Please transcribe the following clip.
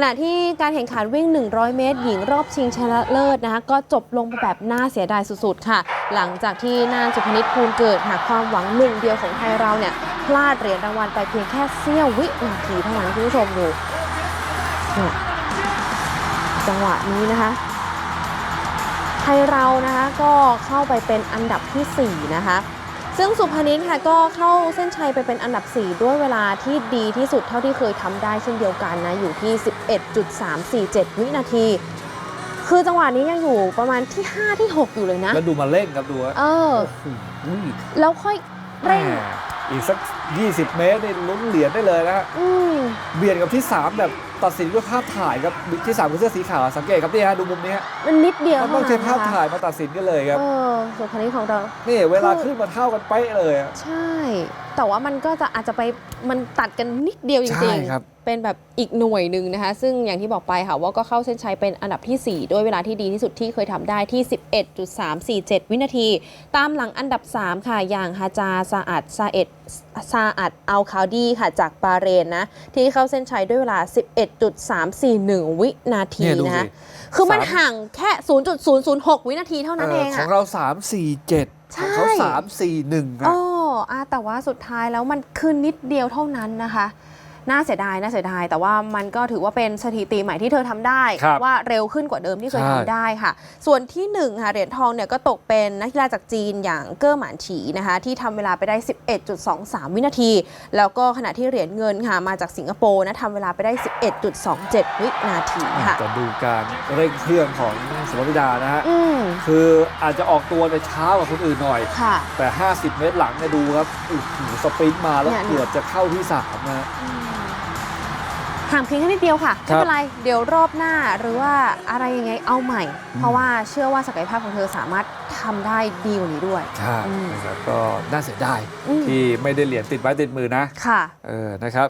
ขณะที่การแข่งขันวิ่ง 100 เมตร หญิงรอบชิงชนะเลิศนะคะก็จบลงแบบน่าเสียดายสุดๆ ค่ะ หลังจากที่นานสุพนิชภูลเกิดหากความหวังหนึ่งเดียวของไทยเราเนี่ยพลาดเหรียญรางวัลไปเพียงแค่เสี้ยววินาทีเท่านั้นคุณผู้ชมดูจังหวะนี้นะคะ ไทยเรานะคะก็เข้าไปเป็นอันดับทีสี่4 นะคะ ซึ่งสุพนิชค่ะก็เข้าเส้นชัยไปเป็นอันดับ 4 ด้วยเวลาที่ดีที่สุดเท่าที่เคยทำได้เช่นเดียวกันนะ อยู่ที่ 11.347 วินาที คือจังหวะนี้ยังอยู่ประมาณที่ 5 ที่ 6 อยู่เลยนะ แล้วดูมาเร่งครับดูว่าเออโอ้โหแล้วค่อยเร่งแหม่อีกสัก 20 เมตรนี่ลุ้นเหรียญได้เลยนะฮะอืมเบียดกับที่ 3 แบบตัดสินด้วยภาพถ่ายครับที่3คือเสื้อสีขาวสังเกตครับนี่ฮะดูมุมนี้ฮะมันนิดเดียวมันต้องเท่าใช้นั้นภาพนะคะถ่ายมาตัดสินกันเลยครับเออสุพนิชของเรานี่เวลาขึ้นมาเท่ากันเป๊ะเลยอะใช่ แต่ว่ามันก็จะอาจจะไปมันตัดกันนิดเดียวจใช่ริงครับๆเป็นแบบอีกหน่วยหนึ่งนะคะ ซึ่งอย่างที่บอกไปค่ะว่าก็เข้าเส้นชัยเป็นอันดับทีสี่4 ด้วยเวลาที่ดีที่สุดที่เคยทำได้ที่ 11.347 วินาที ตามหลังอันดับ 3 ค่ะอย่างฮาจาซาอัดซาเอ็ดซาอัดอัลคาวดีค่ะจากบาห์เรนนะ ที่เข้าเส้นชัยด้วยเวลา 11.341 วินาทีเนี่ยดูนะคะสิคือมันสามห่างแค่ 0.006 วินาทีเท่านั้นเองขออะงเรา 3 4 7ใช่ของเขา 3 4 1อ๋นะออะแต่ว่าสุดท้ายแล้วมันคือนิดเดียวเท่านั้นนะคะ น่าเสียดายน่าเสียดาย แต่ว่ามันก็ถือว่าเป็นสถิติใหม่ที่เธอทำได้ครับว่าเร็วขึ้นกว่าเดิมที่เคยใช่ทำได้ค่ะ ส่วนที่1ค่ะเหรียญทองเนี่ยก็ตกเป็นนักกีฬาจากจีนอย่างเกอร์หมานฉีนะคะที่ทำเวลาไปได้ 11.23 วินาที แล้วก็ขณะที่เหรียญเงินค่ะมาจากสิงคโปร์นะทำเวลาไปได้ 11.27 วินาทีค่ะจะดูการเร่งเครื่องของสมรธิดานะฮะอืมคืออาจจะออกตัวในยช้ากว่าคนอื่นหน่อยค่ะแต่ 50 เมตรหลังเนี่ยดูครับโอ้โหสปรินต์มาแล้วเนี่ยเกือบจะเข้าที่3นะฮะ ห่างเพียงแค่นิดเดียวค่ะครัไม่บเป็นไรเดี๋ยวรอบหน้าหรือว่าอะไรยังไงเอาใหม่ เพราะว่าเชื่อว่าศักยภาพของเธอสามารถทำได้ดีกว่านี้ด้วยใช่อืมนะครับก็น่าเสียดายอืมที่ไม่ได้เหรียญติดไม้ติดมือนะค่ะเออนะครับ